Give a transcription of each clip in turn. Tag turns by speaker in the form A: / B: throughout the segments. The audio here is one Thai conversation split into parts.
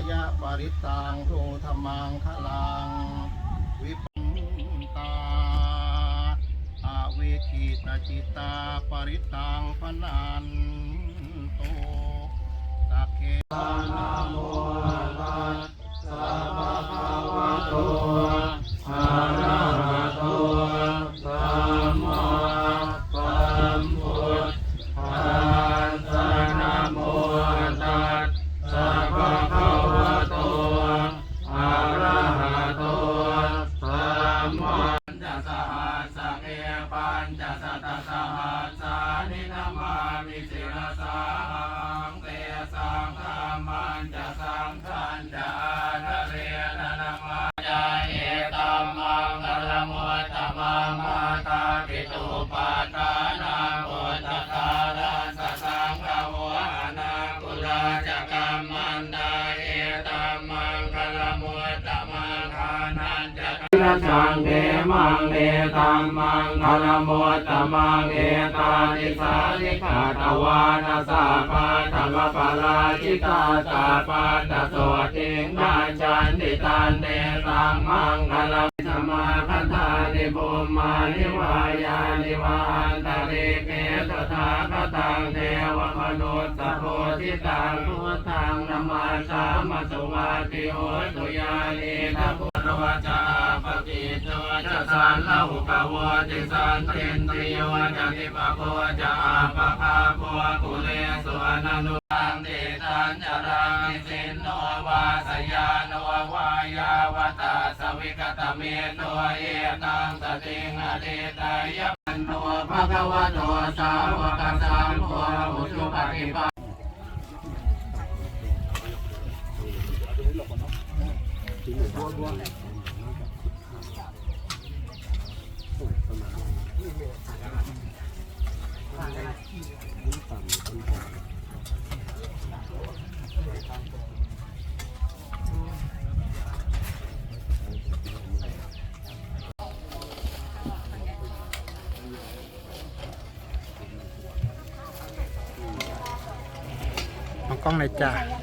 A: าสายะปริตังโทธรรมังคลัง วิปัมตาอาเวคิตจิตาปริตังปนันโตตะเคนะโมตัสสะภะคะวะโต ชังเดมังเดตัมมังคลมุตตมังเอตานิสานิขาตวานาสาปาธรรมปาราชิตาตาปาตโสติงนาจันติตันเดตัมมังคลสมาคันธานิบุมมานิวายานิวานตริเกตถาคตังเทวมนุสสะโพธิตังพุทธังนามาสามาสุมาติโหตุยานิทัพ วจาปฏิโตจะสันละหุปวะติสันเทนติโยจะนิปะโพจาปะภาโพกุเลสวนนุตังเดตัญจรังสินโนวาสยานโนวายาวตาสวิกตเมโนเอตังสติงอเดตายะโนภะคะวะโตสาวกสัมโฆอุชุปฏิปัน
B: มอง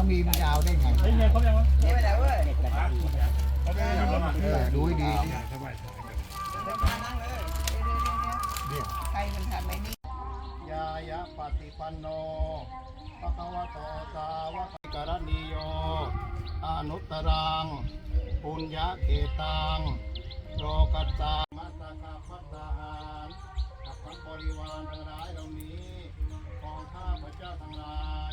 A: ถ้ามีมันยาวได้ไงเว้ยเออดูให้ดีดิ
C: ใครมันทำไม่นี่
A: ยายะปฏิปันโนภะคะวะโตสาวกกรณีโยอนุตตรังปุญญาเขตังโลกัสสามัสสะกัปปัตตาหารกับทั้งบริวารทั้งหลายเหล่านี้ของข้าพระเจ้าทั้งหลาย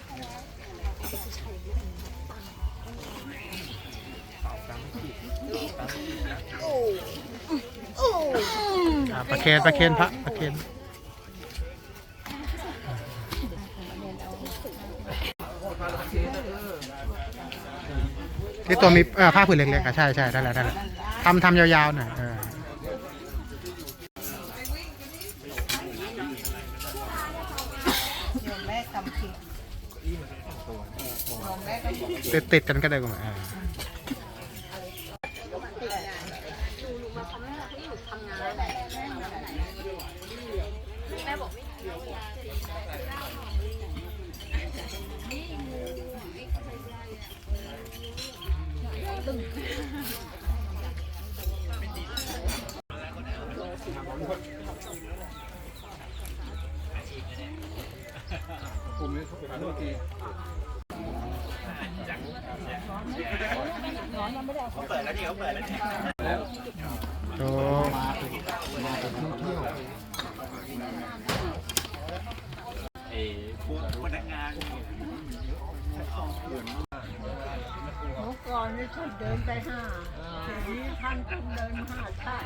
A: ประเคน
B: ประเคนพระประเคนที่ตัวมีเอ่อผ้าผืนเล็กๆอะใช่ใช่ได้แล้วได้แล้วทำทำยาวๆหน่อยเอ อ
D: งได้ก็บอก
B: ติดติดกันก็ได้กูมาอ่า โต
E: เมื่อก่อนนี่ฉันเดินไปห้าเดี๋ยวนี้ท่านต้องเดินห้าท่าน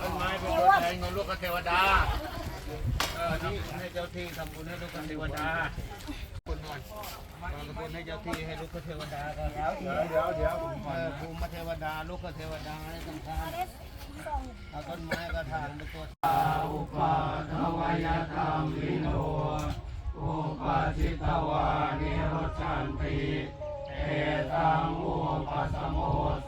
C: ต้นไม้เป็นตัวแทนของลูกเทวดาเออที่ให้เจ้าที่ทำบุญให้ลูกเทวดา คุณหน่อยทำบุญให้เจ้าที่ให้ลูกเทวดาก็แล้วเดี๋ยวเดี๋ยวเดี๋ยวเออภูมิเทวดาลูกเทวดาให้สำคัญเอาต้นไม้กระถางเป็นตัวอุปาทวายธรรมวิโนอุปาชิตวานิรชันติเอตังอุปสมโมสุ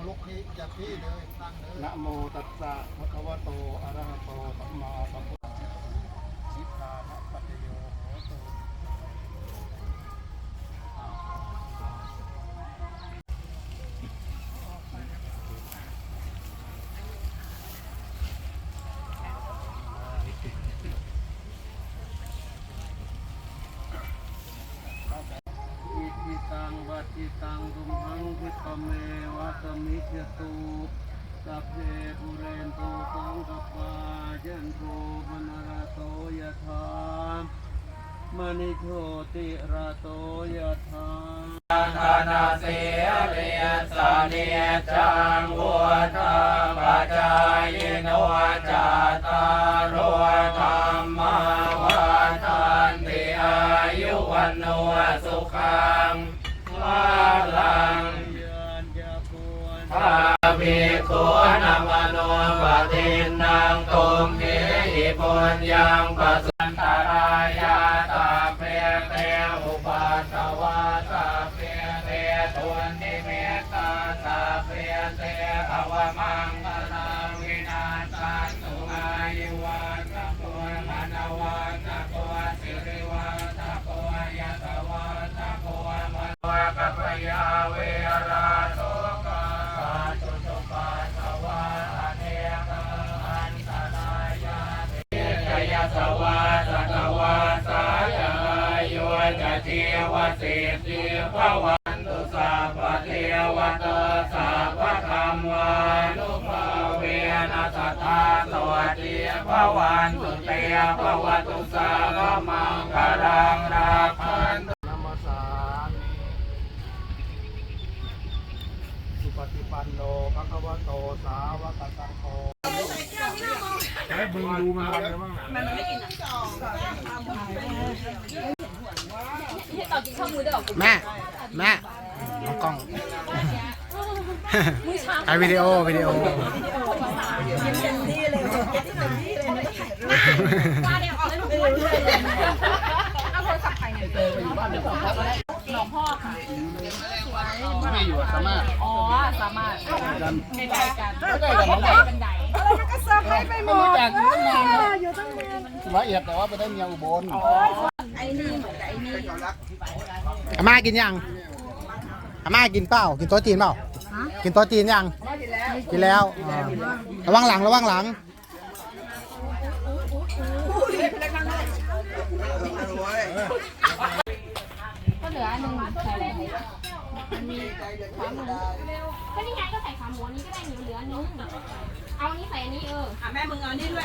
C: ต้องลุกนี้จากที่เลยตั้งเลยนะโมตัสสะภะคะวะโตอะระหะโตสัมมาสัมพุทธัสสะสิทธานะปัจโยโหตุอิทิ ตัตังตุมหังคิปเมวะสมิจตุสัพเพปุเรนโตสังกปาจันโทปนรโตยะธามณิโชติระโตยะธา
A: ธนาเสียเรียสานิจังวัวธาปัจจายโนจาตารโรธรรมาวันทันติอายุวันโนสุขัง ปุญญังปัสสันตรายาตาเปเตอุปัสวาตาเปเตตุนติเมตตาตาเปเตภวมังคลาวินาสันตุอายุวันตะโกมนาวันตะโกสิริวันตะโกยะตะวันตะโกมนวะกัปยาเว จะเทวสิทธิภวันตุสัพเทวตาสัพพธรรมวานุภาเวนัสตาสวัสดีภวันตุเตภวตุสัพพมังคลังราพัน
C: นามสามิสุปฏิปันโนภะคะวะโตสาวกสังโฆไอ้บึงดูมาเลยมั้ ง
B: แม่ แม่น้องกล้อง ถ่ายวิดีโอวิดีโอ
C: ไม่อยู่สามารถ
F: อ๋อ สามารถ
C: กัน
F: ใกล้กัน
C: ใกล้กันน้อง
F: เป็นได
C: ไม่รู้จักตั้งนานอยู่ตั้งนานละเอียดแต่ว่าไปได้เมียอุบล
B: อาม่ากินยังอาม่ากินเปล่า กินโต๊ะจีนเปล่า กินโต๊ะจีนยัง กินแล้วอ่าระวังหลังระวังหลัง
F: ก็เหลืออันหนึ่งใส่อะไรไหมมันมีขาหมู
G: ก็นี่ไงก็ใส่ขาหมูอันนี้ก็ได้หนูเหลืออันนึงเอาอันนี้ใส่อันนี้เออ
D: อะแม่มึงเอานี่ด้วย